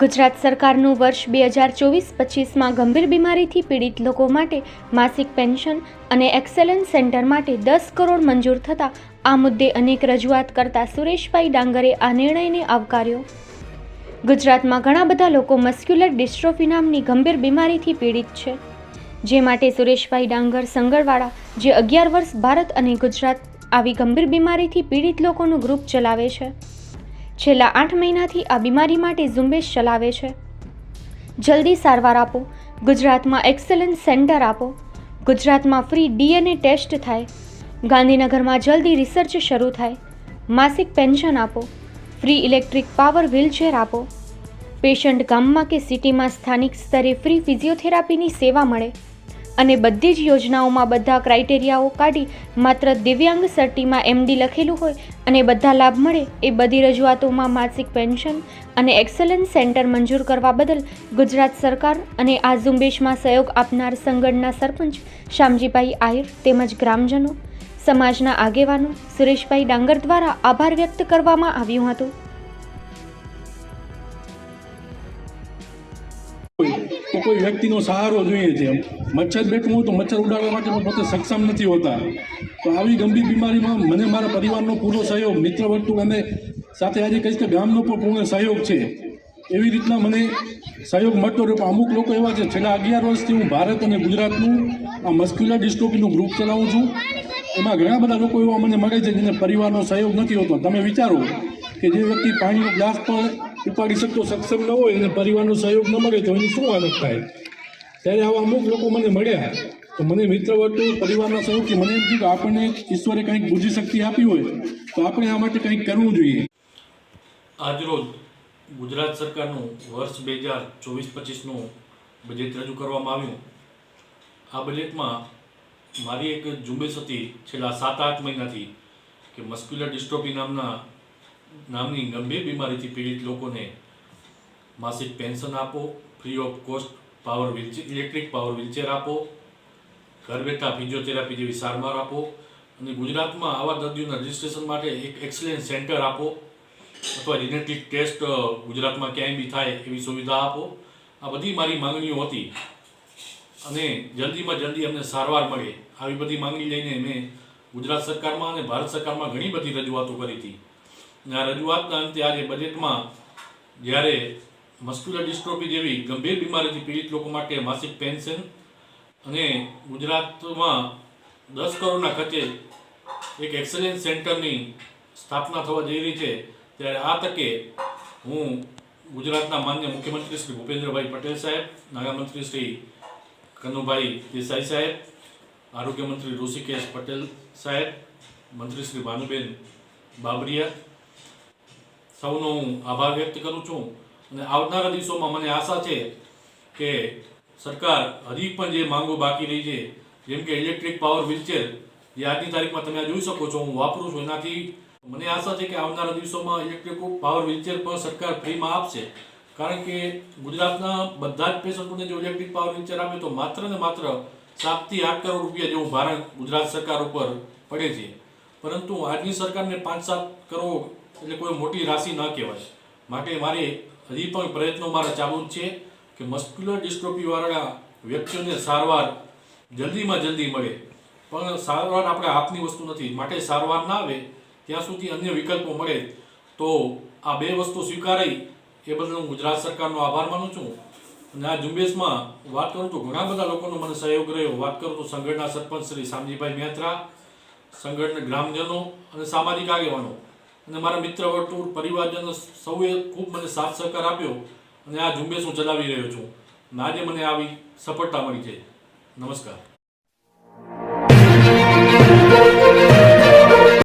ગુજરાત સરકારનું વર્ષ બે હજાર ચોવીસ પચીસમાં ગંભીર બીમારીથી પીડિત લોકો માટે માસિક પેન્શન અને એક્સેલન્સ સેન્ટર માટે દસ કરોડ મંજૂર થતાં આ મુદ્દે અનેક રજૂઆત કરતા સુરેશભાઈ ડાંગરે આ નિર્ણયને આવકાર્યો. ગુજરાતમાં ઘણા બધા લોકો મસ્ક્યુલર ડિસ્ટ્રોફી નામની ગંભીર બીમારીથી પીડિત છે. જે માટે સુરેશભાઈ ડાંગર સંગળવાળા જે અગિયાર વર્ષ ભારત અને ગુજરાત આવી ગંભીર બીમારીથી પીડિત લોકોનું ગ્રુપ ચલાવે છે. છેલ્લા આઠ મહિનાથી આ બીમારી માટે ઝુંબેશ ચલાવે છે. જલ્દી સારવાર આપો, ગુજરાતમાં એક્સેલન્સ સેન્ટર આપો, ગુજરાતમાં ફ્રી ડીએનએ ટેસ્ટ થાય, ગાંધીનગરમાં જલ્દી રિસર્ચ શરૂ થાય, માસિક પેન્શન આપો, ફ્રી ઇલેક્ટ્રિક પાવર વ્હીલચેર આપો, પેશન્ટ ગામમાં કે સિટીમાં સ્થાનિક સ્તરે ફ્રી ફિઝિયોથેરાપીની સેવા મળે. અને બધી જ યોજનાઓમાં બધા ક્રાઇટેરિયાઓ કાઢી માત્ર દિવ્યાંગ સર્ટીમાં એમડી લખેલું હોય અને બધા લાભ મળે એ બધી રજૂઆતોમાં માસિક પેન્શન અને એક્સલન્સ સેન્ટર મંજૂર કરવા બદલ ગુજરાત સરકાર અને આ ઝુંબેશમાં સહયોગ આપનાર સંગઠનના સરપંચ શામજીભાઈ આહિર તેમજ ગ્રામજનો, સમાજના આગેવાનો સુરેશભાઈ ડાંગર દ્વારા આભાર વ્યક્ત કરવામાં આવ્યું હતું. કોઈ વ્યક્તિનો સહારો જોઈએ છે. મચ્છર બેઠું હોય તો મચ્છર ઉડાડવા માટે પણ પોતે સક્ષમ નથી હોતા. તો આવી ગંભીર બીમારીમાં મને મારા પરિવારનો પૂરો સહયોગ, મિત્ર વર્તુળ અને સાથે આજે કહીશ કે ગામનો પણ પૂર્ણ સહયોગ છે. એવી રીતના મને સહયોગ મળતો રહ્યો. પણ અમુક લોકો એવા છે, છેલ્લા અગિયાર વર્ષથી હું ભારત અને ગુજરાતનું આ મસ્ક્યુલર ડિસ્ટ્રોફીનું ગ્રુપ ચલાવું છું. એમાં ઘણા બધા લોકો એવા મને મળે છે જેને પરિવારનો સહયોગ નથી હોતો. તમે વિચારો કે જે વ્યક્તિ પાણીનો ગ્લાસ પણ ઉપાડી શકતો સક્ષમ ન હોય અને પરિવારનો સહયોગ ન મળે તો એની શું હાલત થાય? ત્યારે આવા અમુક લોકો મને મળ્યા. તો મને મિત્ર વર્તુળ, પરિવારના સહયોગથી મને એમ થયું કે આપણને ઈશ્વરે કંઈક બુદ્ધિ શક્તિ આપી હોય, તો આપણે આ માટે કંઈક કરવું જોઈએ. આજરોજ ગુજરાત સરકારનું વર્ષ બે હજાર ચોવીસ પચીસનું બજેટ રજૂ કરવામાં આવ્યું. આ બજેટમાં મારી એક ઝુંબેશ હતી છેલ્લા સાત આઠ મહિનાથી કે મસ્ક્યુલર ડિસ્ટ્રોપી નામના નામની ગંભીર બીમારીથી પીડિત લોકોને માસિક પેન્શન આપો free of cost power wheelchair electric power wheelchair આપો, ઘર બેઠા ફિઝિયોથેરાપી જેવી સારવાર આપો અને ગુજરાતમાં આવા દર્દીઓના રજિસ્ટ્રેશન માટે એક એક્સલેન્સ સેન્ટર આપો અથવા જેનેટિક ટેસ્ટ ગુજરાતમાં ક્યાંય બી થાય એવી સુવિધા આપો. આ બધી મારી માંગણીઓ હતી અને જલ્દીમાં જલ્દી અમને સારવાર મળે. આવી બધી માંગણી લઈને મેં ગુજરાત સરકારમાં અને ભારત સરકારમાં ઘણી બધી રજૂઆતો કરી હતી. આ રજૂઆતના અંતે આજે બજેટમાં જ્યારે મસ્ક્યુલર ડિસ્ટ્રોફી જેવી ગંભીર બીમારીથી પીડિત લોકો માટે માસિક પેન્શન અને ગુજરાતમાં દસ કરોડના ખર્ચે એક એક્સલન્સ સેન્ટરની સ્થાપના થવા જઈ રહી છે, ત્યારે આ તકે હું ગુજરાતના માન્ય મુખ્યમંત્રી શ્રી ભૂપેન્દ્રભાઈ પટેલ સાહેબ નાણામંત્રી શ્રી કનુભાઈ દેસાઈ સાહેબ, આરોગ્ય મંત્રી ઋષિકેશ પટેલ સાહેબ, મંત્રી શ્રી ભાનુબેન બાબરિયા સૌનો હું આભાર વ્યક્ત કરું છું. અને આવનારા દિવસોમાં મને આશા છે કે સરકાર હજી પણ જે માંગો બાકી રહી છે, જેમ કે ઇલેક્ટ્રિક પાવર વ્હીલચેર જે આજની તારીખમાં તમે જોઈ શકો છો, હું વાપરું છું એનાથી. મને આશા છે કે આવનારા દિવસોમાં ઇલેક્ટ્રિક પાવર વ્હીલચેર પણ સરકાર ફ્રીમાં આપશે. કારણ કે ગુજરાતના બધા જ પેશન્ટોને જો ઇલેક્ટ્રિક પાવર વ્હીલચેર આપે તો માત્ર ને માત્ર સાતથી આઠ કરોડ રૂપિયા જેવું ભારણ ગુજરાત સરકાર ઉપર પડે છે. પરંતુ આજની સરકારને પાંચ સાત કરોડ એટલે કોઈ મોટી રાશિ ન કહેવાય. માટે મારે હજી પણ પ્રયત્નો મારા ચાલુ છે કે મસ્ક્યુલર ડિસ્ટ્રોફીવાળા વ્યક્તિઓને સારવાર જલ્દીમાં જલ્દી મળે. પણ સારવાર આપણે હાથની વસ્તુ નથી. માટે સારવાર ના આવે, ત્યાં સુધી અન્ય વિકલ્પો મળે. તો આ બે વસ્તુ સ્વીકારાઈ. એ બદલ હું ગુજરાત સરકારનો આભાર માનું છું. અને આ ઝુંબેશમાં વાત કરું તો ઘણા બધા લોકોનો મને સહયોગ રહ્યો. વાત કરું તો સંગઠના સરપંચ શ્રી શામજીભાઈ મહેત્રા સંગઠન ગ્રામજનો અને સામાજિક આગેવાનો. અને મારા મિત્ર વર્તુળ પરિવારજનો સૌએ ખૂબ મને સાથ સહકાર આપ્યો અને આ ઝુંબેશ હું ચલાવી રહ્યો છું. અને આજે મને આવી સફળતા મળી છે. નમસ્કાર.